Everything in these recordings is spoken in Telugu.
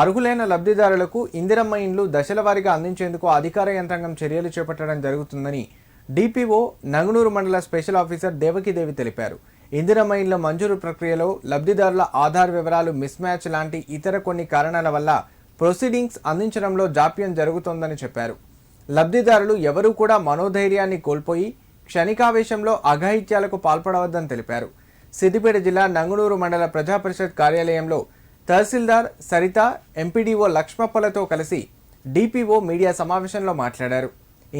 అర్హులైన లబ్ధిదారులకు ఇందిరమ్మ ఇండ్లు దశలవారీగా అందించేందుకు అధికార యంత్రాంగం చర్యలు చేపట్టడం జరుగుతుందని డిపిఓ నంగునూరు మండల స్పెషల్ ఆఫీసర్ దేవకీదేవి తెలిపారు. ఇందిరమ్మ ఇండ్ల మంజూరు ప్రక్రియలో లబ్ధిదారుల ఆధార్ వివరాలు మిస్ మ్యాచ్ లాంటి ఇతర కొన్ని కారణాల వల్ల ప్రొసీడింగ్స్ అందించడంలో జాప్యం జరుగుతోందని చెప్పారు. లబ్ధిదారులు ఎవరూ కూడా మనోధైర్యాన్ని కోల్పోయి క్షణికావేశంలో అఘాయిత్యాలకు పాల్పడవద్దని తెలిపారు. సిద్దిపేట జిల్లా నంగునూరు మండల ప్రజా పరిషత్ కార్యాలయంలో తహసీల్దార్ సరిత ఎంపీడీఓ లక్ష్మప్పలతో కలిసి డిపిఓ మీడియా సమావేశంలో మాట్లాడారు.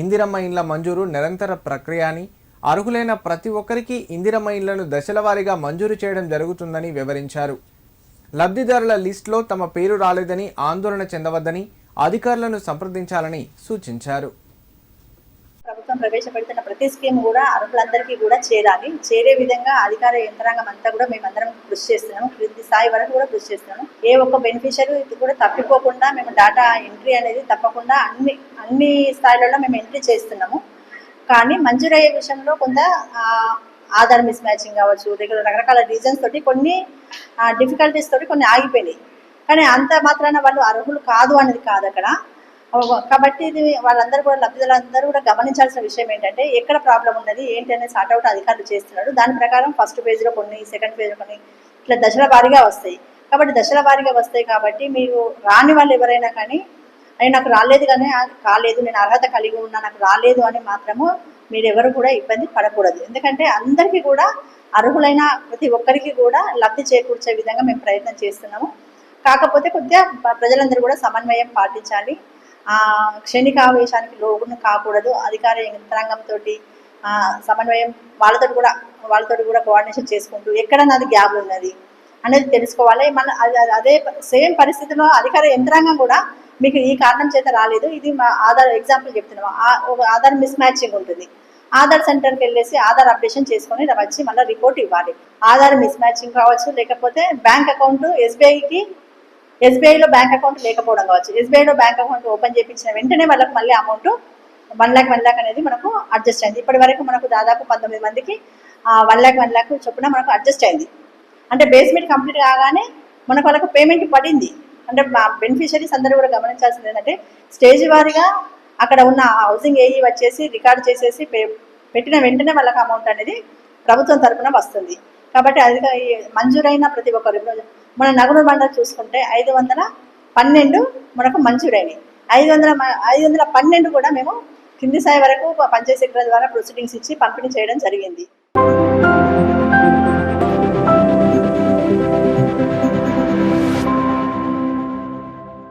ఇందిరమ్మ ఇండ్ల మంజూరు నిరంతర ప్రక్రియ అని అర్హులైన ప్రతి ఒక్కరికి ఇందిరమ్మ ఇండ్లను దశల వారీగా మంజూరు చేయడం జరుగుతుందని వివరించారు. లబ్ధిదారుల లిస్టులో తమ పేరు రాలేదని ఆందోళన చెందవద్దని అధికారులను సంప్రదించాలని సూచించారు. ప్రభుత్వం ప్రవేశపెడుతున్న ప్రతి స్కీమ్ కూడా అర్హులందరికీ కూడా చేరాలి. చేరే విధంగా అధికార యంత్రాంగం అంతా కూడా మేమందరం కృషి చేస్తున్నాము. క్రింది స్థాయి వరకు కూడా కృషి చేస్తున్నాము. ఏ ఒక్క బెనిఫిషియరీ ఇది కూడా తప్పిపోకుండా మేము డేటా ఎంట్రీ అనేది తప్పకుండా అన్ని అన్ని స్థాయిలలో మేము ఎంట్రీ చేస్తున్నాము. కానీ మంజూరయ్యే విషయంలో కొంత ఆధార్ మిస్ మ్యాచింగ్ కావచ్చు రెగ్యులర్ రకరకాల రీజన్స్ తోటి కొన్ని డిఫికల్టీస్ తోటి కొన్ని ఆగిపోయినాయి. కానీ అంత మాత్రాన వాళ్ళు అర్హులు కాదు అనేది కాదు అక్కడ కాబట్టి ఇది వాళ్ళందరూ కూడా లబ్ధిదారులందరూ కూడా గమనించాల్సిన విషయం ఏంటంటే ఎక్కడ ప్రాబ్లం ఉన్నది ఏంటి అనేది సార్ట్అవుట్ అధికారులు చేస్తున్నారు. దాని ప్రకారం ఫస్ట్ పేజ్లో కొన్ని సెకండ్ పేజ్లో కొన్ని ఇట్లా దశల వారీగా వస్తాయి. కాబట్టి దశల వారీగా వస్తాయి కాబట్టి మీరు రాని వాళ్ళు ఎవరైనా కానీ అది నాకు రాలేదు కానీ కాలేదు నేను అర్హత కలిగి ఉన్నా నాకు రాలేదు అని మాత్రము మీరు ఎవరు కూడా ఇబ్బంది పడకూడదు. ఎందుకంటే అందరికీ కూడా అర్హులైన ప్రతి ఒక్కరికి కూడా లబ్ధి చేకూర్చే విధంగా మేము ప్రయత్నం చేస్తున్నాము. కాకపోతే కొద్దిగా ప్రజలందరూ కూడా సమన్వయం పాటించాలి. ఆ, క్షణికావేశానికి లోగును కాకూడదు. అధికార యంత్రాంగంతో సమన్వయం వాళ్ళతో కూడా వాళ్ళతో కూడా కోఆర్డినేషన్ చేసుకుంటూ ఎక్కడ నాది గ్యాప్ ఉన్నది అనేది తెలుసుకోవాలి. మన అదే- అదే సేమ్ పరిస్థితిలో అధికార యంత్రాంగం కూడా మీకు ఈ కారణం చేత రాలేదు. ఇది మా ఆధార్ ఎగ్జాంపుల్ చెప్తున్నాము ఒక ఆధార్ మిస్ మ్యాచింగ్ ఉంటుంది. ఆధార్ సెంటర్కి వెళ్ళేసి ఆధార్ అప్డేషన్ చేసుకొని వచ్చి మళ్ళీ రిపోర్ట్ ఇవ్వాలి. ఆధార్ మిస్ మ్యాచింగ్ కావచ్చు లేకపోతే బ్యాంక్ అకౌంట్ ఎస్బీఐకి ఎస్బీఐలో బ్యాంక్ అకౌంట్ లేకపోవడం కావచ్చు. ఎస్బీఐలో బ్యాంక్ అకౌంట్ ఓపెన్ చేయించిన వెంటనే వాళ్ళకి మళ్ళీ amount one lakh one lakh అనేది మనకు అడ్జస్ట్ అయింది. ఇప్పటి వరకు మనకు దాదాపు పంతొమ్మిది మందికి వన్ ల్యాక్ వన్ ల్యాక్ చొప్పున మనకు అడ్జస్ట్ అయింది. అంటే బేస్మెంట్ కంప్లీట్ కాగానే మనకు వాళ్ళకు పేమెంట్ పడింది. అంటే మా బెనిఫిషరీస్ అందరూ కూడా గమనించాల్సింది ఏంటంటే స్టేజ్ వారీగా అక్కడ ఉన్న హౌసింగ్ ఏఈ వచ్చేసి రికార్డ్ చేసేసి పెట్టిన వెంటనే వాళ్ళకి అమౌంట్ అనేది ప్రభుత్వం తరఫున వస్తుంది. కాబట్టి అది మంజూరైన ప్రతి ఒక్కరు. మన నగరు బండ చూసుకుంటే ఐదు వందల పన్నెండు మనకు మంజూరైనవి ఐదు వందల ఐదు వందల పన్నెండు కూడా మేము కింది స్థాయి వరకు పంచాయతీ సెక్రటరీ ద్వారా ప్రొసీడింగ్స్ ఇచ్చి పంపిణీ చేయడం జరిగింది.